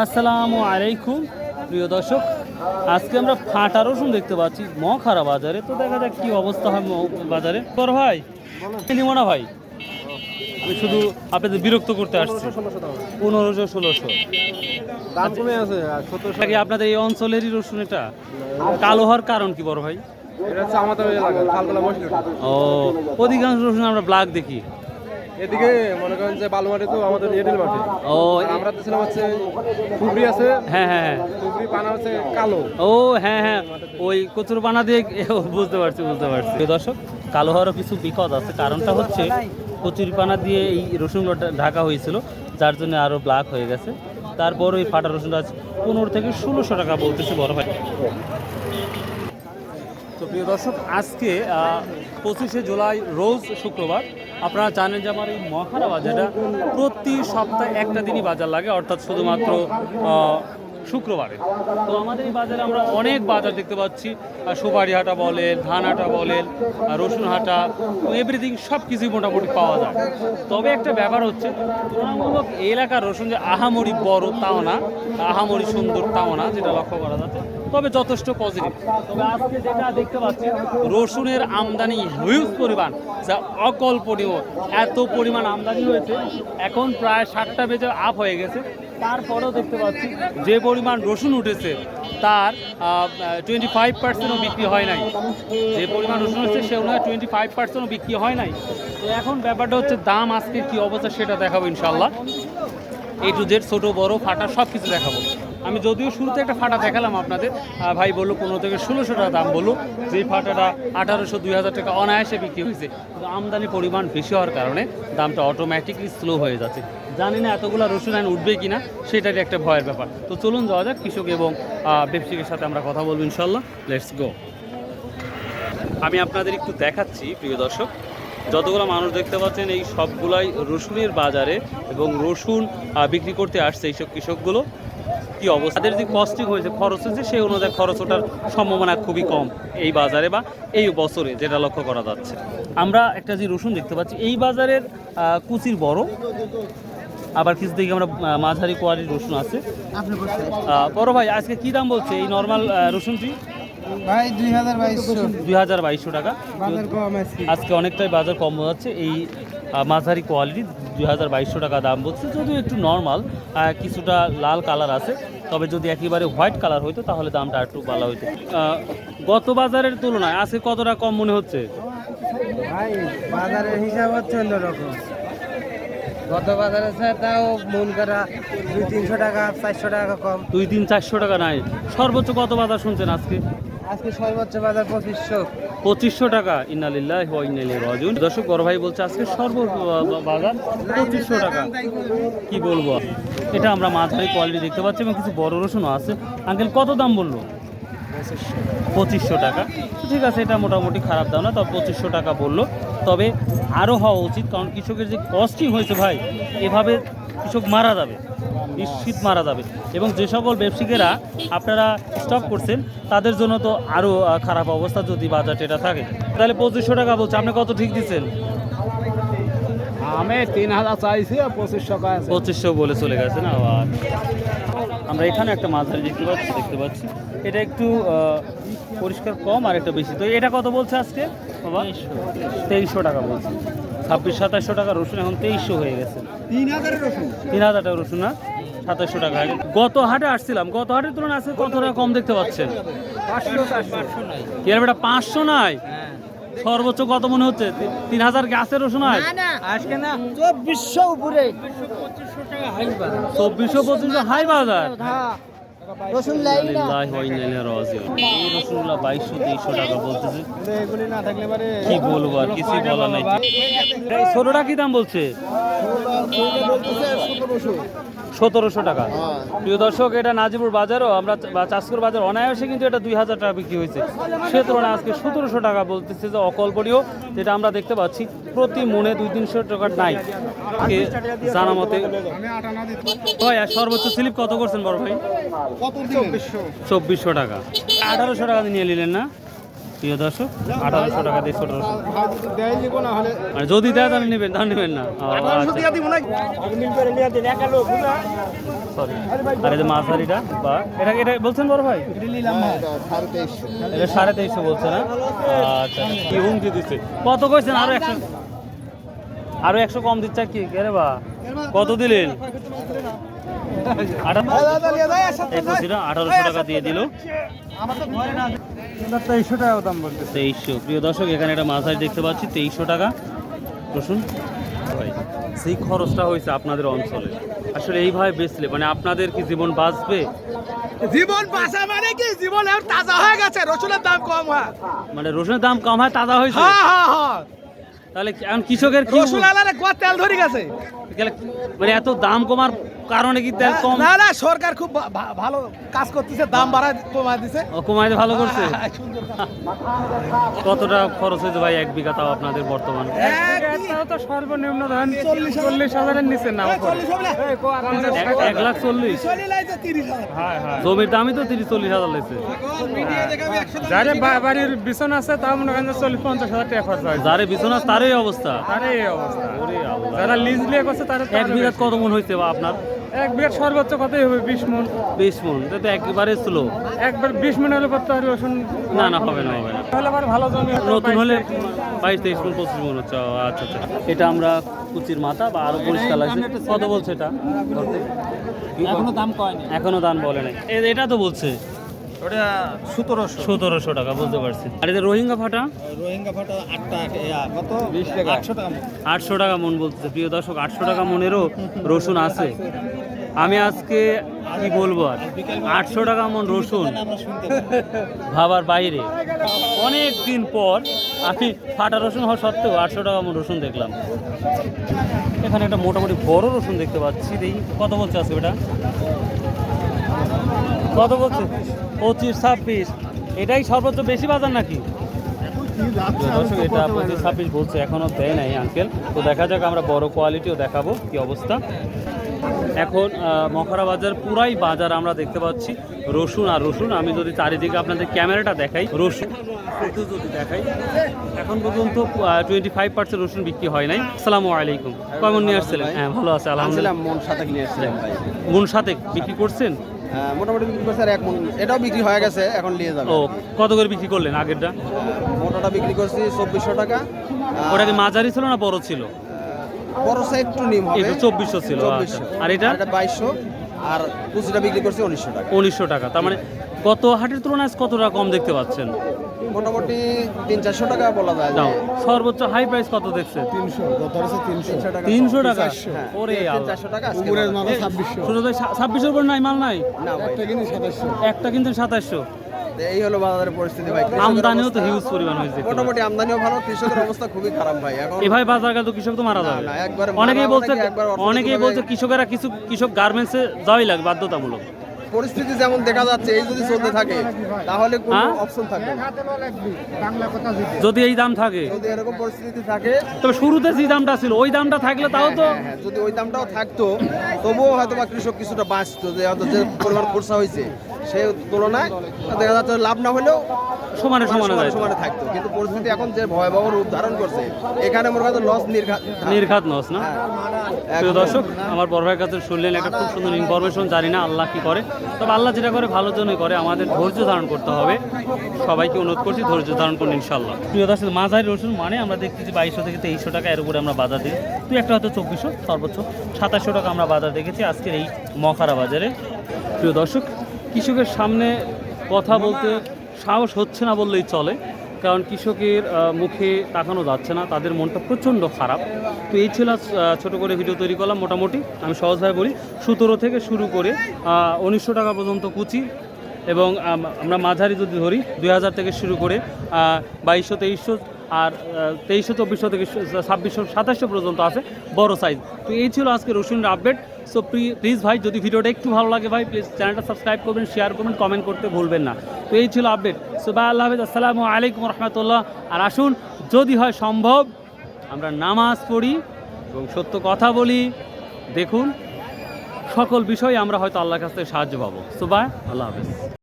আসসালামু আলাইকুম প্রিয় দর্শক। আজকে আমরা ফাটা রসুন দেখতে পাচ্ছি মখারা বাজারে। তো দেখা যাক কি অবস্থা হয় বাজারে। তোর ভাই নিব না ভাই আমি শুধু আপনাদের বিরক্ত করতে আসছি। পনেরোশো ষোলোশো। আছে আপনাদের এই অঞ্চলেরই রসুন এটা? কালো হওয়ার কারণ কি বড় ভাই? ও অধিকাংশ রসুন আমরা ব্ল্যাক দেখি। এদিকে মনে করেন যে বালুমাটি তো আমাদের এঁটেল মাঠে। ও আমরা ছিলাম হচ্ছে কুবরি আছে হ্যাঁ হ্যাঁ হ্যাঁ। কুবরি পানা হচ্ছে কালো। ও হ্যাঁ হ্যাঁ ওই কচুর পানা দিয়ে বুঝতে পারছি বুঝতে পারছি। দর্শক কালো হওয়ারও কিছু বিপদ আছে। কারণটা হচ্ছে কচুরি পানা দিয়ে এই রসুনগুলো ঢাকা হয়েছিল যার জন্য আরও ব্ল্যাক হয়ে গেছে। তারপর ওই ফাটা রসুনটা আজ পনেরো থেকে ষোলোশো টাকা বলতেছে বড় ভাই। তো প্রিয় দর্শক, আজকে পঁচিশে জুলাই, রোজ শুক্রবার, আপনারা জানেন যে আমার এই মহারা বাজারটা প্রতি সপ্তাহে একটা দিনই বাজার লাগে, অর্থাৎ শুধুমাত্র শুক্রবারে। তো আমাদের এই বাজারে আমরা অনেক বাজার দেখতে পাচ্ছি সুপারি হাটা বলেন ধান হাটা বলেন রসুন হাটা এভরিথিং সব কিছুই মোটামুটি পাওয়া যায়। তবে একটা ব্যাপার হচ্ছে, তুলনামূলক এলাকার রসুন যে আহামরি বড় তাও না, আহামরি সুন্দর তাও না, যেটা লক্ষ্য করা যাচ্ছে তবে যথেষ্ট পজিটিভ তবে আজকে যেটা দেখতে পাচ্ছি, রসুনের আমদানি হিউজ পরিমাণ, যা অকল্পনীয়। এত পরিমাণ আমদানি হয়েছে, এখন প্রায় ষাটটা বেজে আপ হয়ে গেছে। তারপরেও দেখতে পাচ্ছি, যে পরিমাণ রসুন উঠেছে, তার টোয়েন্টি ফাইভ পার্সেন্টও বিক্রি হয় নাই। যে পরিমাণ রসুন হচ্ছে সে অনুযায়ী টোয়েন্টি ফাইভ পার্সেন্টও বিক্রি হয় নাই। তো এখন ব্যাপারটা হচ্ছে, দাম আজকের কী অবস্থা সেটা দেখাবো ইনশাল্লাহ এ টু জেড ছোটো, বড়, ফাটা সব কিছু দেখাবো। আমি যদিও শুরুতে একটা ফাটা দেখালাম আপনাদের ভাই বলল পনেরো থেকে ষোলোশো টাকা দাম বলল যেই ফাটাটা আঠারোশো, দুই হাজার টাকা অনায়াসে বিক্রি হয়েছে। কিন্তু আমদানি পরিমাণ বেশি হওয়ার কারণে দামটা অটোমেটিকলি স্লো হয়ে যাচ্ছে। জানি না এতগুলো রসুন আইন উঠবে কি না সেটারই একটা ভয়ের ব্যাপার। তো চলুন যাওয়া যাক, কৃষক এবং ব্যবসায়ীর সাথে আমরা কথা বলব ইনশাল্লাহ লেটস গো আমি আপনাদের একটু দেখাচ্ছি, প্রিয় দর্শক। যতগুলো মানুষ দেখতে পাচ্ছেন, এই সবগুলাই রসুনের বাজারে এবং রসুন বিক্রি করতে আসছে এইসব কৃষকগুলো। কি অবস্থা? তাদের যে কস্টিং হয়েছে খরচ হয়েছে সেই অনুযায়ী খরচ ওঠার সম্ভাবনা খুবই কম এই বাজারে বা এই বছরে যেটা লক্ষ্য করা যাচ্ছে। আমরা একটা যে রসুন দেখতে পাচ্ছি এই বাজারের কুচির বড় আবার কিছু দিকে আমরা মাঝারি কোয়ালিটির রসুন আছে। বড় ভাই আজকে কি দাম বলছে এই নর্মাল রসুনটি? ভাই দুই হাজার বাইশশো। টাকা। আজকে। অনেকটাই বাজার কম যাচ্ছে এই মাঝারি কোয়ালিটি দুই হাজার বাইশশো টাকা দাম বলছে। যদিও একটু নর্মাল কিছুটা লাল কালার আছে, তবে যদি একেবারে হোয়াইট কালার হইতো, তাহলে দামটা একটু ভালো হইতো। গত বাজারের তুলনায় আজকে কতটা কম মনে হচ্ছে? ভাই, বাজারের হিসাব হচ্ছে অন্যরকম। গত বাজারে তাও মন করা দুই তিনশো টাকা চারশো টাকা কম। দুই তিন চারশো টাকা নাই। সর্বোচ্চ কত বাজার শুনছেন আজকে? আজকে সর্বোচ্চ বাজার পঁচিশশো। পঁচিশশো টাকা। ইন্নালিল্লাহ ইন্নালি রাজুন দর্শক বড় ভাই বলছে আজকে সর্ব বাজার পঁচিশশো টাকা। কি বলব? এটা আমরা মাঝারি কোয়ালিটি দেখতে পাচ্ছি এবং কিছু বড় রসুনও আছে। আঙ্কেল কত দাম বলল? পঁচিশশো টাকা। ঠিক আছে এটা মোটামুটি খারাপ দাম না তবে পঁচিশশো টাকা বলল। তবে আরও হওয়া উচিত কারণ কৃষকের যে কস্টিং হয়েছে ভাই এভাবে কৃষক মারা যাবে নিশ্চিত মারা যাবে। এবং যে সকল ব্যবসায়ীরা আপনারা স্টক করছেন তাদের জন্য তো আরও খারাপ অবস্থা যদি বাজার এটা থাকে। তাহলে পঁচিশশো টাকা বলছে আপনি কত ঠিক দিচ্ছেন? আমি তিন হাজার চাইছি পঁচিশশো পঁচিশশো বলে চলে গেছে না আর আমরা এখানে একটা মাঝারি দেখতে পাচ্ছি দেখতে পাচ্ছি। এটা একটু আহ, পরিষ্কার কম আর একটা বেশি। তো এটা কত বলছে আজকে? বাবা তেইশশো টাকা বলছে। ছাব্বিশ সাতাশশো টাকা রসুন এখন তেইশশো হয়ে গেছে। তিন হাজারের রসুন? তিন হাজার টাকা রসুন না? সাতাশশো টাকা। গত হাটে আসছিলাম। গত হাটের তুলনায় আজকে কত টাকা কম দেখতে পাচ্ছেন? পাঁচশো চারশো নাই। বেটা পাঁচশো নাই? সর্বোচ্চ কত মনে হচ্ছে? তিন হাজার গাছের রসুন হয় আজকে না? চব্বিশশো উপরে। চব্বিশশো পঁচিশশো হাই বাজার। রসুন রসুনগুলো বাইশশো তেইশশো টাকা বলতেছে। কি বলব আর কিছুই বলা নাই। ছোটটা কি দাম বলছে? সতেরোশো টাকা। প্রিয় দর্শক এটা নাজিপুর বাজারও আমরা চাষকুর বাজার অনায়াসে কিন্তু এটা দুই হাজার টাকা বিক্রি হয়েছে। সে তুলনায় আজকে সতেরোশো টাকা বলতেছে যে অকল্পনীয় যেটা আমরা দেখতে পাচ্ছি প্রতি মনে দুই তিনশো টাকার নাই। জানা মতে ভাই সর্বোচ্চ স্লিপ কত করছেন বড় ভাই? চব্বিশশো টাকা। আঠারোশো টাকা নিয়ে নিলেন না? প্রিয় দর্শক আঠারোশো টাকা দিয়ে ছোট মানে যদি দেয় তাহলে নেবেন তাহলে নেবেন না। আচ্ছা। সরি আর এই যে মাঝারিটা বা এটা এটা বলছেন বড় ভাই? এটা সাড়ে তেইশশো বলছে না? আচ্ছা কি হুমকি দিচ্ছে। কত কইছেন? আরও একশো আরও একশো কম দিচ্ছে কি? বা? কত দিলেন? আঠারোশো টাকা দিয়ে দিল। তেইশশো। টাকা দাম বলতে তেইশশো প্রিয় দর্শক এখানে একটা মাঝারি দেখতে পাচ্ছি তেইশশো টাকা। রসুন সেই খরচটা হয়েছে আপনাদের অঞ্চলে। আসলে এইভাবে বেচলে মানে আপনাদের কি জীবন বাঁচবে? জীবন বাঁচা মানে কি? জীবন এখন তাজা হয়ে গেছে রসুনের দাম কম হয়। মানে রসুনের দাম কম হয় তাজা হয়েছে? হ্যাঁ হ্যাঁ হ্যাঁ। তাহলে এখন কৃষকের কি রসুন গোয়া তেল ধরে গেছে। মানে এত দাম কমার কারণে কি তেল কম? না না সরকার খুব ভালো কাজ করতেছে দাম বাড়ায় কমায় দিছে। ও, কমাইতে ভালো করছে? হ্যাঁ, সুন্দর কতটা খরচ হয়েছে ভাই এক বিঘা তাও আপনাদের বর্তমান? তো সর্বনিম্ন ধরেন চল্লিশ হাজারের নিচে না? এক- লাখ চল্লিশ। জমির দামই তো তিরিশ চল্লিশ হাজার লেগেছে। যারে বাড়ির বিছন আছে তাও মনে করেন চল্লিশ পঞ্চাশ হাজার টাকা খরচ হয়। যারে বিছানা তারই অবস্থা। তারে এই অবস্থা। ওরে আল্লাহ। যারা লিজ লিয়ে করছে তারা এক বিঘা কত মন হয়েছে বা আপনার? এক বিঘা সর্বোচ্চ কতই হবে বিশ মন। বিশ মন তো একবারে স্লো একবার বিশ মন হলে করতে পারি রসুন না না হবে না হবে না। তাহলে আবার ভালো জমি নতুন হলে বাইশ তেইশ মন পঁচিশ মন হচ্ছে আচ্ছা আচ্ছা। এটা আমরা কুচির মাথা বা আরও পরিষ্কার লাগছে। কত বলছে এটা? এখনও দাম কয়নি? এখনও দাম বলে নাই। এটা তো বলছে। ওটা সতেরোশো। সতেরোশো টাকা বুঝতে পারছি। আর এদের রোহিঙ্গা ফাটা? রোহিঙ্গা ফাটা আটটা কত? বিশ টাকা। আটশো টাকা আটশো টাকা মন বলতেছে। প্রিয় দর্শক আটশো টাকা মনেরও রসুন আছে। আমি আজকে কি বলব আর? আটশো টাকা মন রসুন ভাবার বাইরে। অনেক দিন পর আমি ফাটা রসুন হওয়া সত্ত্বেও আটশো টাকা মন রসুন দেখলাম। এখানে একটা মোটামুটি বড় রসুন দেখতে পাচ্ছি। দেখি কত বলছে আছে ওটা কত বলছে? পঁচিশ ছাব্বিশ। এটাই সর্বোচ্চ বেশি বাজার নাকি? দর্শক এটা পঁচিশ ছাব্বিশ বলছে এখনও দেয় নাই আঙ্কেল তো দেখা যাক আমরা বড় কোয়ালিটিও দেখাবো কি অবস্থা। এখন মখরা বাজার পুরাই বাজার আমরা দেখতে পাচ্ছি। রসুন আর রসুন আমি যদি চারিদিকে আপনাদের ক্যামেরাটা দেখাই রসুন যদি দেখাই এখন পর্যন্ত টোয়েন্টি ফাইভ পার্সেন্ট রসুন বিক্রি হয় নাই। আসসালামু আলাইকুম। কেমন নিয়ে আসছিলেন? হ্যাঁ ভালো আছে আলহামদুলিল্লাহ। মন সাথে নিয়ে ভাই মন সাথে বিক্রি করছেন? মোটামুটি বিক্রি করছে আর এক মন। এটাও বিক্রি হয়ে গেছে এখন নিয়ে যাবে। ও কত করে বিক্রি করলেন আগেরটা? মোটাটা বিক্রি করছি চব্বিশশো টাকা। ওটা কি মাঝারি ছিল না বড় ছিল? বড় সাইজ একটু নিম হবে। চব্বিশশো ছিল আচ্ছা। আর এটা? এটা বাইশশো। আর কুচিটা বিক্রি করছি উনিশশো টাকা। উনিশশো টাকা। তার মানে গত হাটের তুলনায় আজ কত টাকা কম দেখতে পাচ্ছেন? মোটামুটি তিন চারশো টাকা বলা যায়। সর্বোচ্চ হাই প্রাইস কত দেখছে? তিনশো টাকা তিনশো টাকা? হ্যাঁ, ওরে চারশো টাকা ছাব্বিশের উপর নাই মাল নাই? না ভাই। একটা কিন্তু সাতাশশো। এই হলো বাজারের পরিস্থিতি ভাই। আমদানিও তো হিউজ পরিমাণ হয়েছে মোটামুটি আমদানিও ভালো কৃষকের অবস্থা খুবই খারাপ ভাই। এখন। এভাবে বাজার গেলে তো কৃষক তো মারা না, যাবে। অনেকেই বলছে অনেকেই বলছে কৃষকেরা কিছু কৃষক গার্মেন্টসে যাওয়াই লাগে বাধ্যতামূলক। পরিস্থিতি যেমন দেখা যাচ্ছে এই যদি চলতে থাকে তাহলে কোনো হ্যাঁ? অপশন থাকবে যদি এই দাম থাকে। যদি এরকম পরিস্থিতি থাকে তবে শুরুতে যে দামটা ছিল ওই দামটা থাকলে তাও তো হ্যাঁ, হ্যাঁ, যদি ওই দামটাও থাকতো তবুও হয়তো বা কৃষক কিছুটা বাঁচতো যে হয়তো যে পরিমাণ খরচা হয়েছে সেই তুলনায় দেখা যাচ্ছে লাভ না হলেও সমানে মানে সমানে সমানে থাকতো। কিন্তু পরিস্থিতি এখন যে ভয়াবহ রূপ ধারণ করছে এখানে মনে হয় লস নির্ঘাত নির্ঘাত নস না? হ্যাঁ, প্রিয় দর্শক আমার বড় ভাইয়ের কাছে শুনলেন একটা খুব সুন্দর ইনফরমেশন জানি না আল্লাহ কি করে। তবে আল্লাহ যেটা করে ভালোর জন্যই করে। আমাদের ধৈর্য ধারণ করতে হবে। সবাইকে অনুরোধ করছি, ধৈর্য ধারণ করুন ইনশাল্লাহ প্রিয় দর্শক, মাঝারি রসুন মানে আমরা দেখতেছি বাইশশো থেকে তেইশশো টাকা, এর উপরে আমরা বাজার দিই তুই একটা হয়তো চব্বিশশো, সর্বোচ্চ সাতাশশো টাকা আমরা বাজার দেখেছি আজকের এই মখারা বাজারে। প্রিয় দর্শক, কৃষকের সামনে কথা বলতে সাহস হচ্ছে না বললেই চলে। কারণ কৃষকের মুখে তাকানো যাচ্ছে না তাদের মনটা প্রচণ্ড খারাপ। তো এই ছিল আহ, করে ভিডিও তৈরি করলাম মোটামুটি আমি সহজভাবে বলি সতেরো থেকে শুরু করে উনিশশো টাকা পর্যন্ত কুচি এবং আমরা মাঝারি যদি ধরি দুই হাজার থেকে শুরু করে বাইশশো তেইশশো আর তেইশশো চব্বিশশো থেকে ছাব্বিশশো সাতাশশো পর্যন্ত আছে বড় সাইজ তো এই ছিল আজকে রসুনের আপডেট সো প্লিজ ভাই, যদি ভিডিওটা একটু ভালো লাগে ভাই প্লিজ চ্যানেলটা সাবস্ক্রাইব করবেন শেয়ার করবেন কমেন্ট করতে ভুলবেন না। তো এই ছিল আপডেট সো ভাই, আল্লাহ হাফেজ, আসসালামু আলাইকুম রহমতুল্লাহ। আর আসুন, যদি হয় সম্ভব, আমরা নামাজ পড়ি এবং সত্য কথা বলি। দেখুন, সকল বিষয়ে আমরা হয়তো আল্লাহর কাছ থেকে সাহায্য পাবো। সো বাই আল্লাহ হাফিজ।